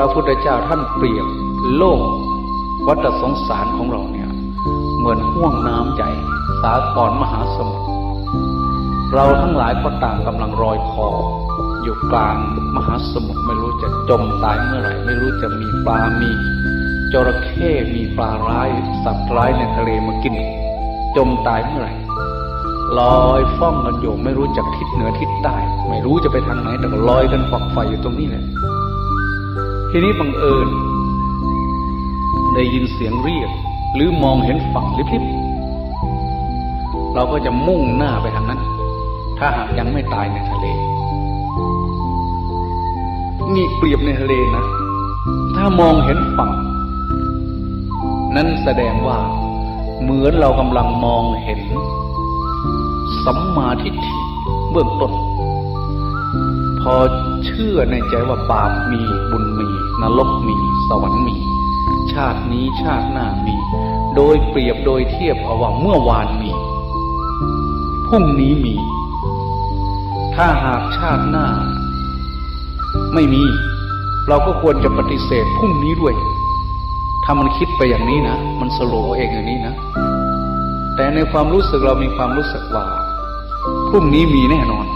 พระพุทธเจ้าท่านเปรียบโลก วัฏสงสารของเราเนี่ย เหมือนห่วงน้ำใหญ่สาครมหาสมุทรเราทั้งหลายก็ต่างกำลังรอยคออยู่กลางมหาสมุทรไม่รู้จะจมตายเมื่อไหร่ ไม่รู้จะมีปลา มีจระเข้มีปลาร้ายสัตว์ร้ายในทะเลมากิน จมตายเมื่อไหร่ลอยฟ้องกันอยู่ไม่รู้จักทิศเหนือทิศใต้ไม่รู้จะไปทางไหนแต่ก็ลอยกันฝักไฟอยู่ตรงนี้แหละ ทีนี้บังเอิญ ได้ยินเสียงเรียก หรือมองเห็นฝั่งลิบๆเราก็จะมุ่งหน้าไปทางนั้น ถ้าหากยังไม่ตายในทะเล นี่เปรียบในทะเลนะ ถ้ามองเห็นฝั่ง นั้นแสดงว่าเหมือนเรากำลังมองเห็นสัมมาทิฏฐิเบื้องต้น อเชื่อในใจว่าบาปมีบุญมี นรกมี สวรรค์มี ชาตินี้ชาติหน้ามี โดยเปรียบโดยเทียบเอาว่าเมื่อวานมีพรุ่งนี้มี ถ้าหากชาติหน้า ไม่มี เราก็ควรจะปฏิเสธพรุ่งนี้ด้วย ถ้ามันคิดไปอย่างนี้นะ มันสโลเองอย่างนี้นะ แต่ในความรู้สึกเรามีความรู้สึกว่าพรุ่งนี้มีแน่นอน